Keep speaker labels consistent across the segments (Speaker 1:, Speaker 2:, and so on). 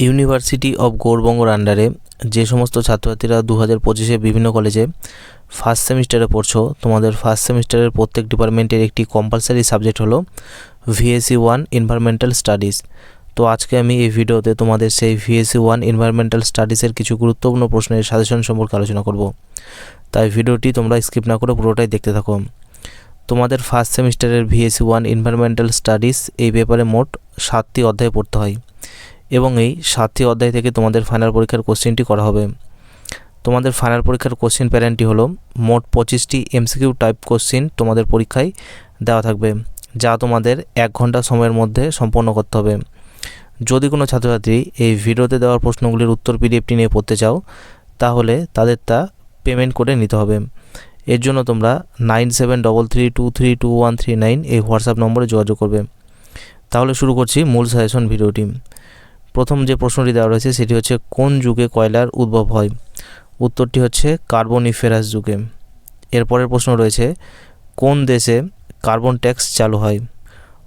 Speaker 1: University of গৌরবঙ্গর আন্ডারে যে সমস্ত ছাত্রছাত্রীরা দু হাজার পঁচিশে বিভিন্ন কলেজে ফার্স্ট সেমিস্টারে পড়ছো, তোমাদের ফার্স্ট সেমিস্টারের প্রত্যেক ডিপার্টমেন্টের একটি কম্পালসারি সাবজেক্ট হলো V S C one environmental studies তো আজকে আমি এই ভিডিওতে তোমাদের সেই ভিএসসি ওয়ান এনভায়রনমেন্টাল স্টাডিজের কিছু গুরুত্বপূর্ণ প্রশ্নের সাজেশন সম্পর্কে আলোচনা করব। তাই ভিডিওটি তোমরা স্কিপ না করে পুরোটাই দেখতে থাকো। তোমাদের ফার্স্ট সেমিস্টারের ভিএসসি ওয়ান এনভায়রনমেন্টাল স্টাডিজ এই পেপারে মোট সাতটি অধ্যায় পড়তে হয়। এবং এই সাতটি অধ্যায় থেকে তোমাদের ফাইনাল পরীক্ষার কোশ্চেনটি করা হবে। তোমাদের ফাইনাল পরীক্ষার কোশ্চেন প্যারেন্টটি হলো, মোট পঁচিশটি এমসিকিউ টাইপ কোশ্চেন তোমাদের পরীক্ষায় দেওয়া থাকবে, যা তোমাদের এক ঘণ্টা সময়ের মধ্যে সম্পন্ন করতে হবে। যদি কোনো ছাত্রছাত্রী এই ভিডিওতে দেওয়ার প্রশ্নগুলির উত্তর পিডিএফটি নিয়ে পড়তে চাও, তাহলে তাদের তা পেমেন্ট করে নিতে হবে। এর জন্য তোমরা nine seven double three two three two one three nine এই হোয়াটসঅ্যাপ নম্বরে যোগাযোগ করবে। তাহলে শুরু করছি মূল সাজেশন ভিডিওটি প্রথম যে প্রশ্নটি দেওয়া রয়েছে সেটি হচ্ছে, কোন যুগে কয়লার উদ্ভব হয়? উত্তরটি হচ্ছে, কার্বনিফেরাস যুগে। এরপরের প্রশ্ন রয়েছে, কোন দেশে কার্বন ট্যাক্স চালু হয়?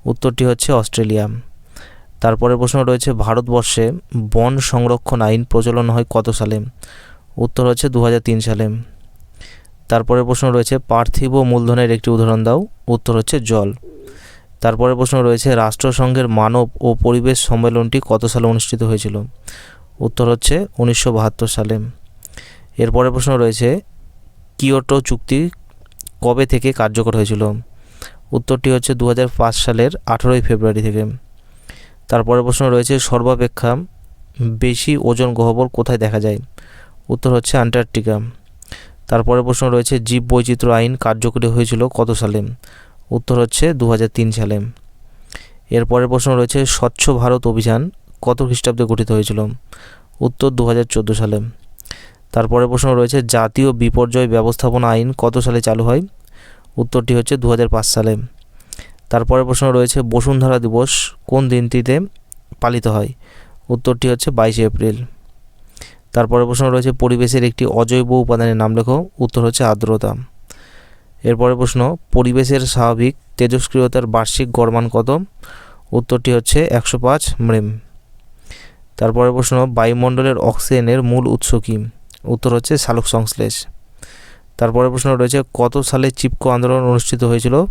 Speaker 1: উত্তরটি হচ্ছে, অস্ট্রেলিয়া। তারপরের প্রশ্ন রয়েছে, ভারতবর্ষে বন সংরক্ষণ আইন প্রচলন হয় কত সালে? উত্তর হচ্ছে দু হাজার তিন সালে। তারপরের প্রশ্ন রয়েছে, পার্থিব মূলধনের একটি উদাহরণ দাও। উত্তর হচ্ছে, জল। তারপরে প্রশ্ন রয়েছে, রাষ্ট্রসংঘের মানব ও পরিবেশ সম্মেলনটি কত সালে অনুষ্ঠিত হয়েছিল? উত্তর হচ্ছে উনিশশো বাহাত্তর সালে। এরপরে প্রশ্ন রয়েছে, কিয়োটো চুক্তি কবে থেকে কার্যকর হয়েছিল? উত্তরটি হচ্ছে দু হাজার পাঁচ সালের আঠেরোই ফেব্রুয়ারি থেকে। তারপরে প্রশ্ন রয়েছে, সর্বাপেক্ষা বেশি ওজন গহ্বর কোথায় দেখা যায়? উত্তর হচ্ছে আন্টার্কটিকা। তারপরে প্রশ্ন রয়েছে জীব বৈচিত্র্য আইন কার্যকরী হয়েছিল কত সালে? উত্তর হচ্ছে দু হাজার তিন সালে। এরপরের প্রশ্ন রয়েছে, স্বচ্ছ ভারত অভিযান কত খ্রিস্টাব্দে গঠিত হয়েছিল? উত্তর দু হাজার চোদ্দ সালে। তারপরে প্রশ্ন রয়েছে, জাতীয় বিপর্যয় ব্যবস্থাপনা আইন কত সালে চালু হয়? উত্তরটি হচ্ছে দু হাজার পাঁচ সালে। তারপরে প্রশ্ন রয়েছে, বসুন্ধরা দিবস কোন দিনটিতে পালিত হয়? উত্তরটি হচ্ছে বাইশে এপ্রিল। তারপরে প্রশ্ন রয়েছে, পরিবেশের একটি অজৈব উপাদানের নাম লেখো। উত্তর হচ্ছে আর্দ্রতা। এরপরে প্রশ্ন, পরিবেশের স্বাভাবিক তেজস্ক্রিয়তার বার্ষিক গড়মান কত? উত্তরটি হচ্ছে একশো পাঁচ মৃম। তারপরে প্রশ্ন, বায়ুমণ্ডলের অক্সিজেনের মূল উৎস কী? উত্তর হচ্ছে সালোক সংশ্লেষ। তারপরে প্রশ্ন রয়েছে, কত সালে চিপকো আন্দোলন অনুষ্ঠিত হয়েছিল?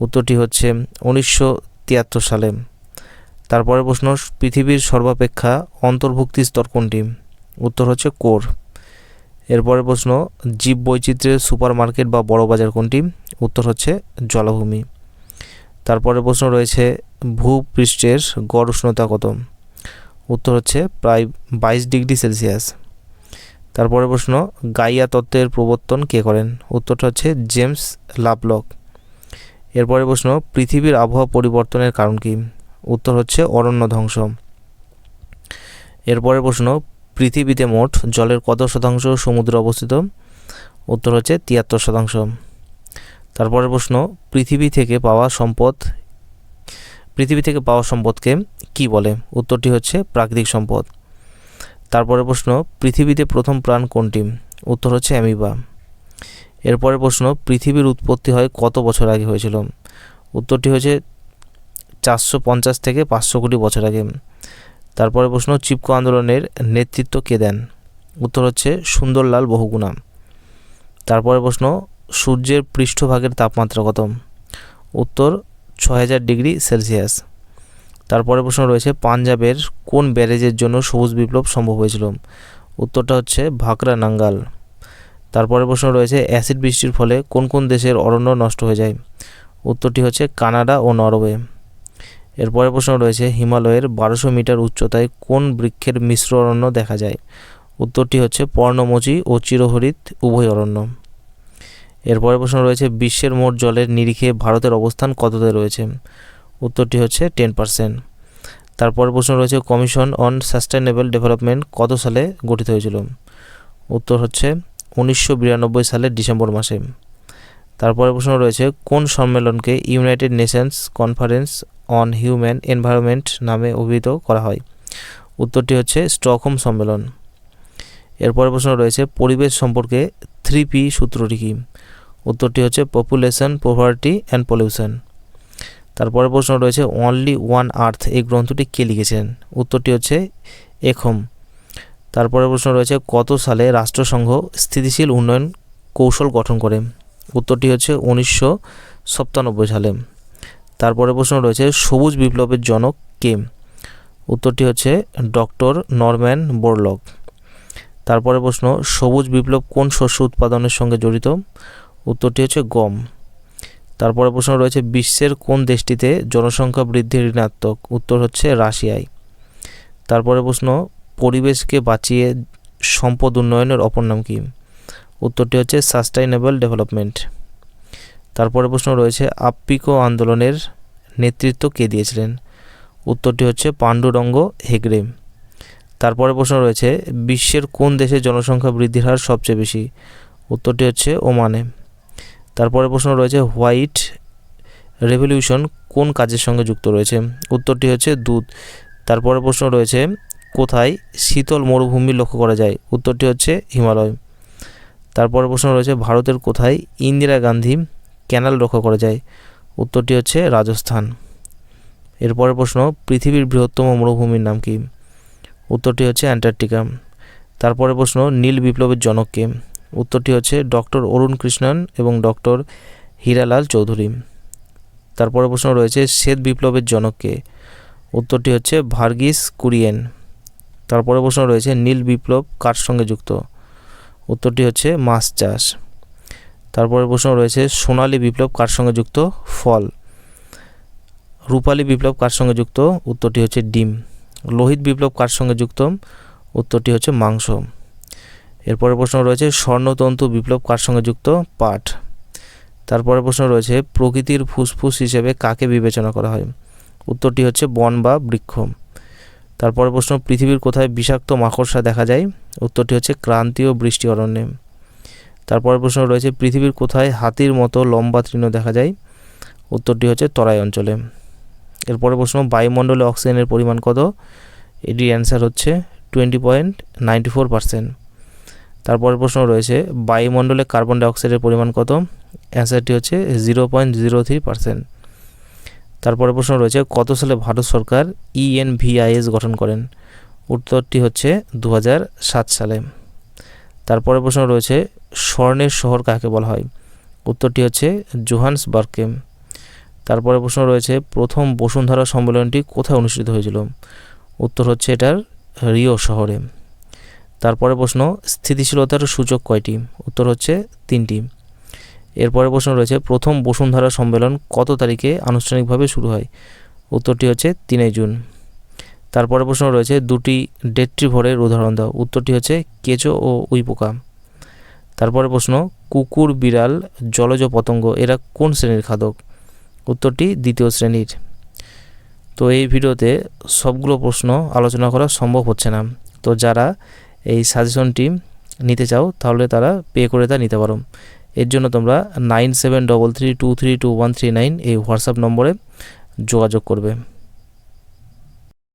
Speaker 1: উত্তরটি হচ্ছে উনিশশো তিয়াত্তর সালে। তারপরে প্রশ্ন, পৃথিবীর সর্বাপেক্ষা অন্তর্ভুক্তি স্তর কোনটি? উত্তর হচ্ছে কোর। এরপরে প্রশ্ন, জীব বৈচিত্র্যের সুপার মার্কেট বা বড় বাজার কোনটি? উত্তর হচ্ছে জলাভূমি। তারপরে প্রশ্ন রয়েছে, ভূপৃষ্ঠের গড় উষ্ণতা কত? উত্তর হচ্ছে প্রায় বাইশ ডিগ্রি সেলসিয়াস। তারপরে প্রশ্ন, গাইয়া তত্ত্বের প্রবর্তন কে করেন? উত্তরটা হচ্ছে জেমস লাভলক। এরপরে প্রশ্ন, পৃথিবীর আবহাওয়া পরিবর্তনের কারণ কী? উত্তর হচ্ছে অরণ্য ধ্বংস। এরপরের প্রশ্ন পৃথিবীতে মোট জলের কত শতাংশ সমুদ্রে অবস্থিত? উত্তর হচ্ছে তিয়াত্তর শতাংশ। তারপরের প্রশ্ন, পৃথিবী থেকে পাওয়া সম্পদ, পৃথিবী থেকে পাওয়া সম্পদকে কি বলে? উত্তরটি হচ্ছে প্রাকৃতিক সম্পদ। তারপরে প্রশ্ন, পৃথিবীতে প্রথম প্রাণ কোনটি? উত্তর হচ্ছে অ্যামিবা। এরপরে প্রশ্ন, পৃথিবীর উৎপত্তি হয় কত বছর আগে হয়েছিল? উত্তরটি হচ্ছে চারশো পঞ্চাশ থেকে পাঁচশো কোটি বছর আগে। তারপরে প্রশ্ন, চিপকো আন্দোলনের নেতৃত্ব কে দেন? উত্তর হচ্ছে, সুন্দরলাল বহুগুণা। তারপরে প্রশ্ন, সূর্যের পৃষ্ঠভাগের তাপমাত্রা কত? উত্তর ছ হাজার ডিগ্রি সেলসিয়াস। তারপরে প্রশ্ন রয়েছে, পাঞ্জাবের কোন ব্যারেজের জন্য সবুজ বিপ্লব সম্ভব হয়েছিল? উত্তরটা হচ্ছে, ভাকরা নাঙ্গাল। তারপরে প্রশ্ন রয়েছে, অ্যাসিড বৃষ্টির ফলে কোন কোন দেশের অরণ্য নষ্ট হয়ে যায়? উত্তরটি হচ্ছে, কানাডা ও নরওয়ে। এরপরে প্রশ্ন রয়েছে, হিমালয়ের বারোশো মিটার উচ্চতায় কোন বৃক্ষের মিশ্র অরণ্য দেখা যায়? উত্তরটি হচ্ছে পর্ণমোচী ও চিরহরিত উভয় অরণ্য। এরপরে প্রশ্ন রয়েছে, বিশ্বের মোট জলের নিরিখে ভারতের অবস্থান কততে রয়েছে? উত্তরটি হচ্ছে টেন পার্সেন্ট। তারপরে প্রশ্ন রয়েছে, কমিশন অন সাস্টেনেবল ডেভেলপমেন্ট কত সালে গঠিত হয়েছিল? উত্তর হচ্ছে উনিশশো বিরানব্বই সালের ডিসেম্বর মাসে। তারপরে প্রশ্ন রয়েছে, কোন সম্মেলনকে United Nations Conference on Human Environment নামে অভিহিত করা হয়। উত্তরটি হচ্ছে স্টকহোম সম্মেলন। এরপরে প্রশ্ন রয়েছে, পরিবেশ সম্পর্কে থ্রি পি সূত্রটি কী? উত্তরটি হচ্ছে পপুলেশন পোভার্টি অ্যান্ড পলিউশন তারপরে প্রশ্ন রয়েছে অনলি ওয়ান আর্থ এই গ্রন্থটি কে লিখেছেন? উত্তরটি হচ্ছে একম তারপরে প্রশ্ন রয়েছে, কত সালে রাষ্ট্রসংঘ স্থিতিশীল উন্নয়ন কৌশল গঠন করে? উত্তরটি হচ্ছে উনিশশো সালে। তারপরে প্রশ্ন রয়েছে, সবুজ বিপ্লবের জনক কে? উত্তরটি হচ্ছে ডক্টর নরম্যান বোরলক তারপরে প্রশ্ন, সবুজ বিপ্লব কোন শস্য উৎপাদনের সঙ্গে জড়িত? উত্তরটি হচ্ছে গম। তারপরে প্রশ্ন রয়েছে, বিশ্বের কোন দেশটিতে জনসংখ্যা বৃদ্ধি ঋণাত্মক? উত্তর হচ্ছে রাশিয়ায়। তারপরে প্রশ্ন, পরিবেশকে বাঁচিয়ে সম্পদ উন্নয়নের অপর নাম কী? উত্তরটি হচ্ছে সাস্টেইনেবল ডেভেলপমেন্ট। তারপরে প্রশ্ন রয়েছে আপ্পিকো আন্দোলনের নেতৃত্ব কে দিয়েছিলেন? উত্তরটি হচ্ছে পাণ্ডুরঙ্গ হেগড়ে। তারপরে প্রশ্ন রয়েছে, বিশ্বের কোন দেশের জনসংখ্যা বৃদ্ধির হার সবচেয়ে বেশি? উত্তরটি হচ্ছে ওমানে। তারপরে প্রশ্ন রয়েছে, হোয়াইট রেভলিউশন কোন কাজের সঙ্গে যুক্ত রয়েছে? উত্তরটি হচ্ছে দুধ তারপরে প্রশ্ন রয়েছে, কোথায় শীতল মরুভূমি লক্ষ্য করা যায়? উত্তরটি হচ্ছে হিমালয়। তারপরে প্রশ্ন রয়েছে, ভারতের কোথায় ইন্দিরা গান্ধী ক্যানাল রক্ষা করা যায়। উত্তরটি হচ্ছে রাজস্থান। এরপরের প্রশ্ন, পৃথিবীর বৃহত্তম মরুভূমির নাম কি? উত্তরটি হচ্ছে অ্যান্টার্কটিকা। তারপরে প্রশ্ন, নীল বিপ্লবের জনককে উত্তরটি হচ্ছে ডক্টর অরুণ কৃষ্ণন এবং ডক্টর হীরালাল চৌধুরী। তারপরে প্রশ্ন রয়েছে, শ্বেত বিপ্লবের জনককে উত্তরটি হচ্ছে ভার্গিস কুরিয়েন। তারপরে প্রশ্ন রয়েছে, নীল বিপ্লব কার সঙ্গে যুক্ত? উত্তরটি হচ্ছে মাছ চাষ। তারপরে প্রশ্ন রয়েছে, সোনালী বিপ্লব কার সঙ্গে যুক্ত? ফল। রূপালী বিপ্লব কার সঙ্গে যুক্ত? উত্তরটি হচ্ছে ডিম। লোহিত বিপ্লব কার সঙ্গে যুক্ত? উত্তরটি হচ্ছে মাংস। এরপরে প্রশ্ন রয়েছে, স্বর্ণতন্তু বিপ্লব কার সঙ্গে যুক্ত? পাট। তারপরে প্রশ্ন রয়েছে, প্রকৃতির ফুসফুস হিসেবে কাকে বিবেচনা করা হয়? উত্তরটি হচ্ছে বন বা বৃক্ষ। তারপরে প্রশ্ন, পৃথিবীর কোথায় বিষাক্ত মাকড়সা দেখা যায়? উত্তরটি হচ্ছে ক্রান্তীয় বৃষ্টি অরণ্যে। তারপরে প্রশ্ন রয়েছে, পৃথিবীর কোথায় হাতির মতো লম্বা তৃণ দেখা যায়? উত্তরটি হচ্ছে তরাই অঞ্চলে। এরপরে প্রশ্ন, বায়ুমণ্ডলে অক্সিজেনের পরিমাণ কত? এটির অ্যান্সার হচ্ছে twenty point ninety four percent. তারপরের প্রশ্ন রয়েছে, বায়ুমণ্ডলে কার্বন ডাইঅক্সাইডের পরিমাণ কত? অ্যান্সারটি হচ্ছে zero point zero three percent. তারপরে প্রশ্ন রয়েছে, কত সালে ভারত সরকার ইএনভিআইএস গঠন করেন? উত্তরটি হচ্ছে দু সালে। তারপরে প্রশ্ন রয়েছে স্বর্ণের শহর কাকে বলা হয়? উত্তরটি হচ্ছে জোহান্সবার্গকে। তারপরে প্রশ্ন রয়েছে, প্রথম বসুন্ধরা সম্মেলনটি কোথায় অনুষ্ঠিত হয়েছিল? উত্তর হচ্ছে এটার রিও শহরে। তারপরে প্রশ্ন, স্থিতিশীলতার সূচক কয়টি? উত্তর হচ্ছে তিনটি। এরপরে প্রশ্ন রয়েছে, প্রথম বসুন্ধরা সম্মেলন কত তারিখে আনুষ্ঠানিকভাবে শুরু হয়? উত্তরটি হচ্ছে তিনই জুন। তারপরে প্রশ্ন রয়েছে, দুটি ডেট্রিভরের উদাহরণ দাও। উত্তরটি হচ্ছে কেঁচো ও উইপোকা। তারপরে প্রশ্ন, কুকুর, বিড়াল, জলজ পতঙ্গ, এরা কোন শ্রেণির খাদক? উত্তরটি দ্বিতীয় শ্রেণির। তো এই ভিডিওতে সবগুলো প্রশ্ন আলোচনা করা সম্ভব হচ্ছে না। তো যারা এই সাজেশনটি নিতে চাও, তাহলে তারা পে করে তা নিতে পারো। এর জন্য তোমরা nine seven double three two three two one three nine এই হোয়াটসঅ্যাপ নম্বরে যোগাযোগ করবে।